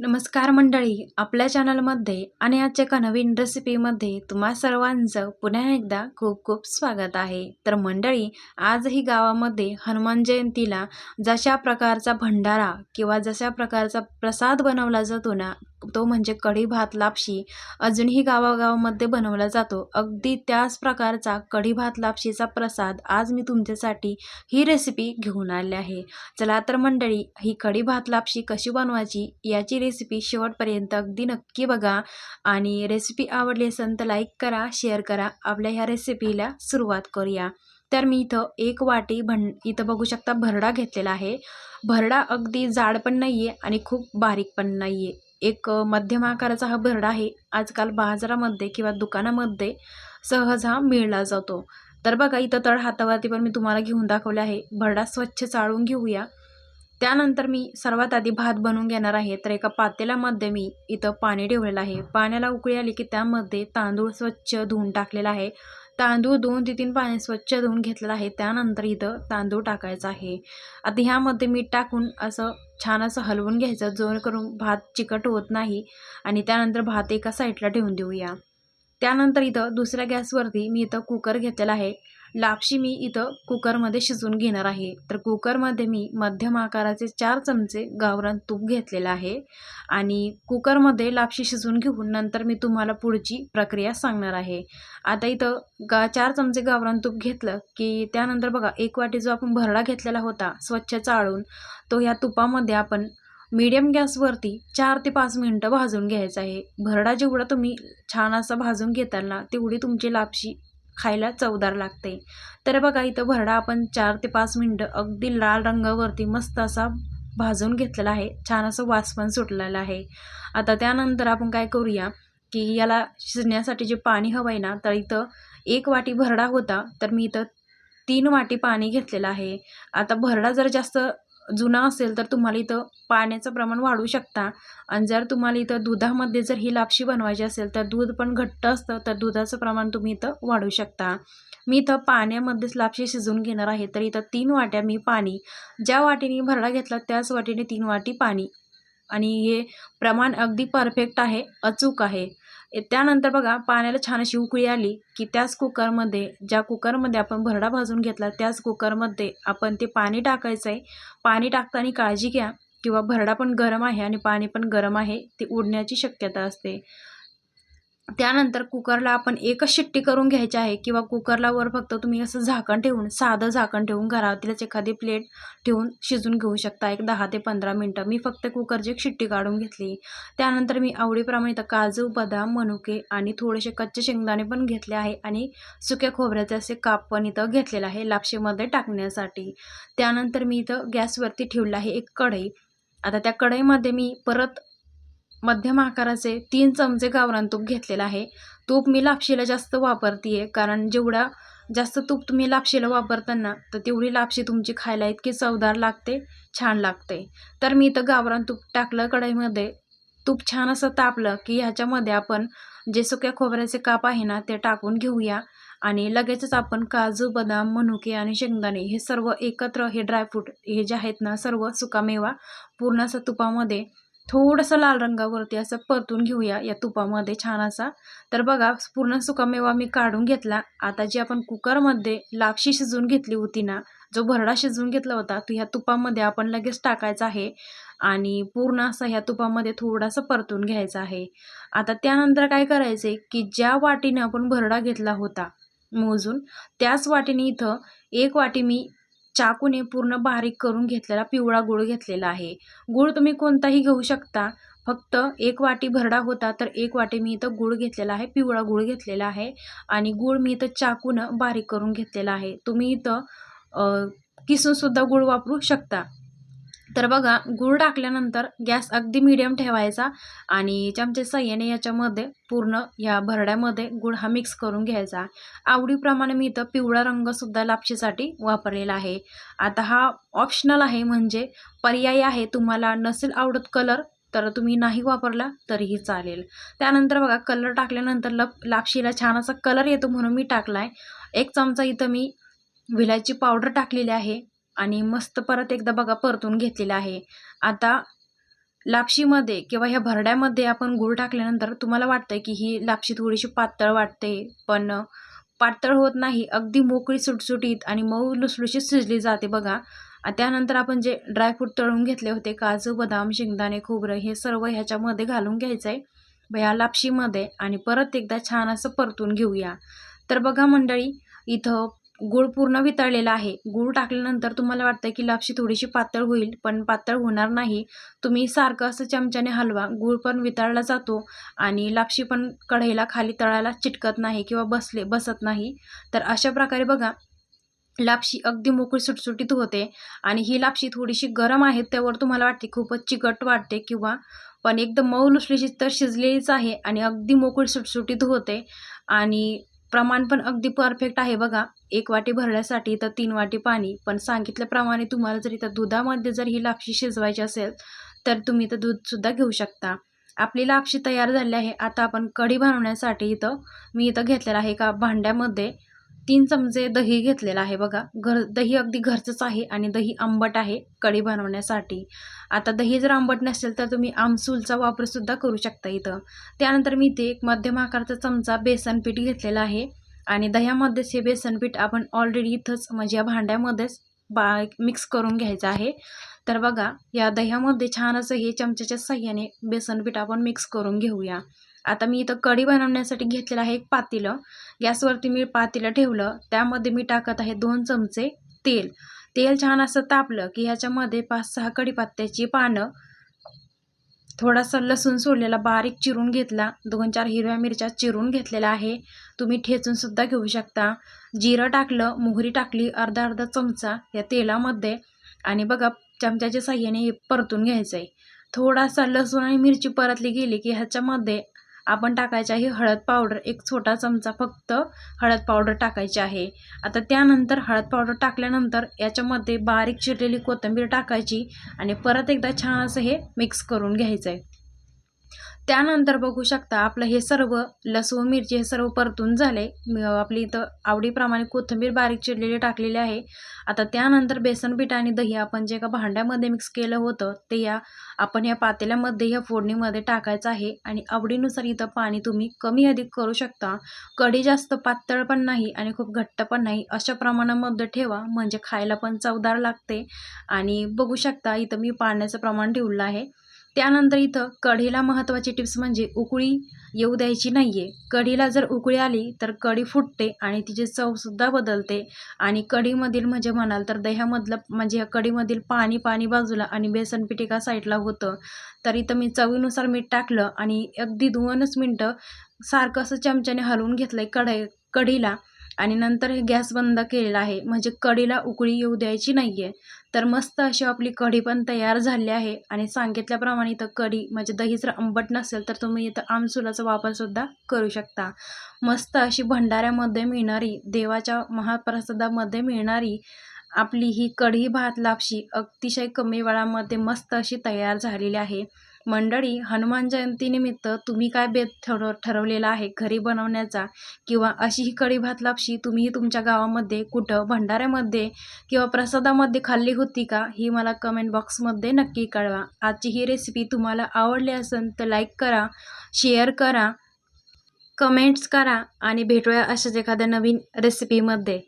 नमस्कार मंडळी आपल्या चॅनलमध्ये आणि आजच्या एका नवीन रेसिपीमध्ये तुम्हा सर्वांचं पुन्हा एकदा खूप खूप स्वागत आहे. तर मंडळी आजही गावामध्ये हनुमान जयंतीला जशा प्रकारचा भंडारा किंवा जशा प्रकारचा प्रसाद बनवला जातो ना तो म्हणजे कढी भात लापशी अजूनही गावागावामध्ये बनवला जातो. अगदी त्याच प्रकारचा कढी भात लापशीचा प्रसाद आज मी तुमच्यासाठी ही रेसिपी घेऊन आले आहे. चला तर मंडळी ही कढी भात लापशी कशी बनवायची याची रेसिपी शेवटपर्यंत अगदी नक्की बघा आणि रेसिपी आवडली असेल तर लाईक करा शेअर करा. आपल्या ह्या रेसिपीला सुरुवात करूया. तर मी इथं एक वाटी भं इथं बघू शकता भरडा घेतलेला आहे. भरडा अगदी जाड पण नाही आहे आणि खूप बारीक पण नाही आहे एक मध्यम आकाराचा हा भरडा आहे. आजकाल बाजारामध्ये किंवा दुकानामध्ये सहज हा मिळला जातो. तर बघा इथं तळ हातावरती पण मी तुम्हाला घेऊन दाखवले आहे. भरडा स्वच्छ चाळून घेऊया. त्यानंतर मी सर्वात आधी भात बनवून घेणार आहे. तर एका पातेल्यामध्ये मी इथं पाणी ठेवलेलं आहे. पाण्याला उकळी आली की त्यामध्ये तांदूळ स्वच्छ धुवून टाकलेला आहे. तांदूळ दोन ते तीन पाणी स्वच्छ धुवून घेतलेला आहे. त्यानंतर इथं तांदूळ टाकायचा आहे. आता ह्यामध्ये मीठ टाकून असं छान असं हलवून घ्यायचं. जेणेकरून भात चिकट होत नाही. आणि त्यानंतर भात एका साईडला ठेवून देऊया. त्यानंतर इथं दुसऱ्या गॅसवरती मी इथं कुकर घेतलेला आहे. लापशी मी इथं कुकरमध्ये शिजवून घेणार आहे. तर कुकरमध्ये मी मध्यम आकाराचे चार चमचे गावरान तूप घेतलेलं आहे आणि कुकरमध्ये लापशी शिजवून घेऊन नंतर मी तुम्हाला पुढची प्रक्रिया सांगणार आहे. आता इथं गा चार चमचे गावरान तूप घेतलं की त्यानंतर बघा एक वाटी जो आपण भरडा घेतलेला होता स्वच्छ चाळून तो ह्या तुपामध्ये आपण मीडियम गॅसवरती चार ते पाच मिनटं भाजून घ्यायचं आहे. भरडा जेवढा तुम्ही छान असा भाजून घेताल ना तेवढी तुमची लापशी खायला चवदार लागते तर बघा इथं भरडा आपण चार ते पाच मिनटं अगदी लाल रंगावरती मस्त असा भाजून घेतलेला आहे. छान असं वास पण सुटलेलं आहे. आता त्यानंतर आपण काय करूया की याला शिजण्यासाठी जे पाणी हवं आहे ना तर इथं एक वाटी भरडा होता तर मी इथं तीन वाटी पाणी घेतलेलं आहे. आता भरडा जर जास्त जुना असेल तर तुम्हाला इथं पाण्याचं प्रमाण वाढवू शकता. आणि जर तुम्हाला इथं दुधामध्ये जर ही लापशी बनवायची असेल तर दूध पण घट्ट असतं तर दुधाचं प्रमाण तुम्ही इथं वाढवू शकता. मी इथं पाण्यामध्येच लापशी शिजवून घेणार आहे तर इथं तीन वाट्या मी पाणी ज्या वाटीने भरडा घेतला त्याच वाटीने तीन वाटी पाणी. आणि हे प्रमाण अगदी परफेक्ट आहे अचूक आहे. त्यानंतर बघा पाण्याला छान अशी उकळी आली की त्याच कुकरमध्ये ज्या कुकरमध्ये आपण भरडा भाजून घेतला त्याच कुकरमध्ये आपण ते पाणी टाकायचं आहे पाणी टाकताना काळजी घ्या. किंवा भरडा पण गरम आहे आणि पाणी पण गरम आहे ते उडण्याची शक्यता असते. त्यानंतर कुकरला आपण एकच शिट्टी करून घ्यायची आहे किंवा कुकरला वर फक्त तुम्ही असं झाकण ठेवून साधं झाकण ठेवून घरातीलच एखादी प्लेट ठेवून शिजून घेऊ शकता एक दहा ते पंधरा मिनटं. मी फक्त कुकरची एक शिट्टी काढून घेतली. त्यानंतर मी आवडीप्रमाणे इथं काजू बदाम मनुके आणि थोडेसे कच्चे शेंगदाणे पण घेतले आहे आणि सुक्या खोबऱ्याचे असे काप पण इथं घेतलेलं आहे लापशेमध्ये टाकण्यासाठी. त्यानंतर मी इथं गॅसवरती ठेवलं आहे एक कढई. आता त्या कढईमध्ये मी परत मध्यम आकाराचे तीन चमचे गावरान तूप घेतलेलं आहे. तूप मी लापशीला जास्त वापरते आहे कारण जेवढा जास्त तूप तुम्ही लापशीला वापरताना तर तेवढी लापशी तुमची खायला इतकी चवदार लागते छान लागते. तर मी इथं गावरान तूप टाकलं कढईमध्ये. तूप छान असं तापलं की ह्याच्यामध्ये आपण जे सुक्या खोबऱ्याचे काप आहे ना ते टाकून घेऊया. आणि लगेचच आपण काजू बदाम मनुके आणि शेंगदाणे हे सर्व एकत्र हे ड्रायफ्रूट हे जे आहेत ना सर्व सुकामेवा पूर्ण असं तुपामध्ये थोडंसं लाल रंगावरती असं परतून घेऊया या तुपामध्ये छान असा तर बघा पूर्ण सुकामेवा मी काढून घेतला. आता जी आपण कुकरमध्ये लापशी शिजवून घेतली होती ना जो भरडा शिजवून घेतला होता तो ह्या तुपामध्ये आपण लगेच टाकायचा आहे आणि पूर्ण असं ह्या तुपामध्ये थोडासा परतून घ्यायचा आहे. आता त्यानंतर काय करायचं की ज्या वाटीने आपण भरडा घेतला होता मोजून. त्याच वाटीने इथं एक वाटी मी चाकूने पूर्ण बारीक करून घेतलेला पिवळा गूळ घेतलेला आहे. गूळ तुम्ही कोणताही घेऊ शकता. फक्त एक वाटी भरडा होता तर एक वाटी मी इथं गूळ घेतलेला आहे पिवळा गूळ घेतलेला आहे आणि गूळ मी इथं चाकूनं बारीक करून घेतलेला आहे. तुम्ही इथं किसूनसुद्धा गूळ वापरू शकता. तर बघा गूळ टाकल्यानंतर गॅस अगदी मिडियम ठेवायचा आणि चमचे सह्याने याच्यामध्ये पूर्ण ह्या भरड्यामध्ये गूळ हा मिक्स करून घ्यायचा. आवडीप्रमाणे मी इथं पिवळा रंगसुद्धा लापशीसाठी वापरलेला आहे. आता हा ऑप्शनल आहे म्हणजे पर्याय आहे तुम्हाला नसेल आवडत कलर तर तुम्ही नाही वापरला तरीही चालेल. त्यानंतर बघा कलर टाकल्यानंतर लप लापशीला छान असा कलर येतो म्हणून मी टाकला आहे एक चमचा इथं मी विलायची पावडर टाकलेली आहे. आणि मस्त परत एकदा बघा परतून घेतलेलं आहे. आता लापशीमध्ये किंवा ह्या भरड्यामध्ये आपण गूळ टाकल्यानंतर तुम्हाला वाटतं की ही लापशी थोडीशी पातळ वाटते पण पातळ होत नाही. अगदी मोकळी सुटसुटीत आणि मऊ लुसलुशीत शिजली जाते बघा. त्यानंतर आपण जे ड्रायफ्रूट तळून घेतले होते काजू बदाम शेंगदाणे खोबरं हे सर्व ह्याच्यामध्ये घालून घ्यायचं आहे ह्या लापशीमध्ये आणि परत एकदा छान असं परतून घेऊया. तर बघा मंडळी इथं गूळ पूर्ण वितळलेला आहे. गूळ टाकल्यानंतर तुम्हाला वाटतं की लापशी थोडीशी पातळ होईल पण पातळ होणार नाही. तुम्ही सारखं असं चमच्याने हलवा. गूळ पण वितळला जातो आणि लापशी पण कढईला खाली तळायला चिटकत नाही किंवा बसले बसत नाही. तर अशा प्रकारे बघा लापशी अगदी मोकळी सुटसुटीत होते आणि ही लापशी थोडीशी गरम आहे त्यावर तुम्हाला वाटते खूपच चिकट वाटते किंवा पण एकदम मऊ लुसलीची तर शिजलेलीच आहे आणि अगदी मोकळी सुटसुटीत होते. आणि प्रमाण पण अगदी परफेक्ट आहे बघा. एक वाटी भरण्यासाठी तर तीन वाटी पाणी. पण सांगितल्याप्रमाणे तुम्हाला जर इथं दुधामध्ये जर ही लापशी शिजवायची असेल तर तुम्ही इथं दूधसुद्धा घेऊ शकता. आपली लापशी तयार झाली आहे. आता आपण कढी बनवण्यासाठी इथं मी इथं घेतलेलं आहे का भांड्यामध्ये. तीन चमचे दही घेतलेलं आहे बघा. घर दही अगदी घरचंच आहे आणि दही आंबट आहे कढी बनवण्यासाठी. आता दही जर आंबट नसेल तर तुम्ही आमसूलचा वापरसुद्धा करू शकता इथं. त्यानंतर मी इथे एक मध्यम आकाराचा चमचा बेसन पीठ घेतलेला आहे आणि दह्यामध्येच हे बेसन पीठ आपण ऑलरेडी इथंच म्हणजे या भांड्यामध्येच बा मिक्स करून घ्यायचं आहे. तर बघा या दह्यामध्ये छान असं हे चमच्याच्या साह्याने बेसन पीठ आपण मिक्स करून घेऊया. आता मी इथं कढी बनवण्यासाठी घेतलेलं आहे एक पातेलं. गॅसवरती मी पातेलं ठेवलं. त्यामध्ये मी टाकत आहे दोन चमचे तेल. तेल छान असं तापलं की ह्याच्यामध्ये पाच सहा कढीपत्त्याची पानं थोडासा लसूण सोडलेला बारीक चिरून घेतला. दोन चार हिरव्या मिरच्या चिरून घेतलेला आहे. तुम्ही ठेचूनसुद्धा घेऊ शकता. जिरं टाकलं मोहरी टाकली अर्धा अर्धा चमचा या तेलामध्ये. आणि बघा चमच्याच्या साह्याने हे परतून घ्यायचं आहे थोडासा लसूण आणि मिरची परतली गेली की ह्याच्यामध्ये आपण टाकायची आहे हळद पावडर. एक छोटा चमचा फक्त हळद पावडर टाकायची आहे. आता त्यानंतर हळद पावडर टाकल्यानंतर याच्यामध्ये बारीक चिरलेली कोथिंबीर टाकायची आणि परत एकदा छान असं हे मिक्स करून घ्यायचं आहे त्यानंतर बघू शकता आपलं हे सर्व लसूण मिरची हे सर्व परतून झाले. आपली इथं आवडीप्रमाणे कोथिंबीर बारीक चिरलेली टाकलेली आहे. आता त्यानंतर बेसन पीठ आणि दही आपण जे का भांड्यामध्ये मिक्स केलं होतं ते या आपण या पातेल्यामध्ये या फोडणीमध्ये टाकायचं आहे. आणि आवडीनुसार इथं पाणी तुम्ही कमी अधिक करू शकता. कढी जास्त पातळ पण नाही आणि खूप घट्ट पण नाही. अशा प्रमाणामध्ये ठेवा म्हणजे खायला पण चवदार लागते. आणि बघू शकता इथं मी पाण्याचं प्रमाण ठेवलं आहे. त्यानंतर इथं कढीला महत्त्वाची टिप्स म्हणजे उकळी येऊ द्यायची नाही आहे कढीला जर उकळी आली तर कढी फुटते आणि तिची चवसुद्धा बदलते. आणि कढीमधील म्हणजे म्हणाल तर दह्यामधलं म्हणजे ह्या कढीमधील पाणी पाणी बाजूला आणि बेसन पीठ एका साईडला होतं. तर इथं मी चवीनुसार मीठ टाकलं आणि अगदी दोनच मिनटं सारखं असं चमच्याने हलवून घेतलं आहे कढई कढीला. आणि नंतर हे गॅस बंद केलेला आहे. म्हणजे कढीला उकळी येऊ द्यायची नाही आहे तर मस्त अशी आपली कढी पण तयार झाली आहे. आणि सांगितल्याप्रमाणे इथं कढी म्हणजे दही जर आंबट नसेल तर तुम्ही इथं आमसुलाचा वापरसुद्धा करू शकता. मस्त अशी भंडाऱ्यामध्ये मिळणारी देवाच्या महाप्रसादामध्ये मिळणारी आपली ही कढी भात लापशी अतिशय कमी वेळामध्ये मस्त अशी तयार झालेली आहे. मंडळी हनुमान जयंतीनिमित्त तुम्ही काय बेत ठरव ठरवलेला आहे? घरी बनवण्याचा किंवा अशी ही कढी भात लापशी तुम्ही तुमच्या गावामध्ये कुठं? भंडाऱ्यामध्ये किंवा प्रसादामध्ये खाल्ली होती का? ही मला कमेंट बॉक्समध्ये नक्की कळवा. आजची ही रेसिपी तुम्हाला आवडली असेल तर लाईक करा शेअर करा कमेंट्स करा आणि भेटूया अशाच एखाद्या नवीन रेसिपीमध्ये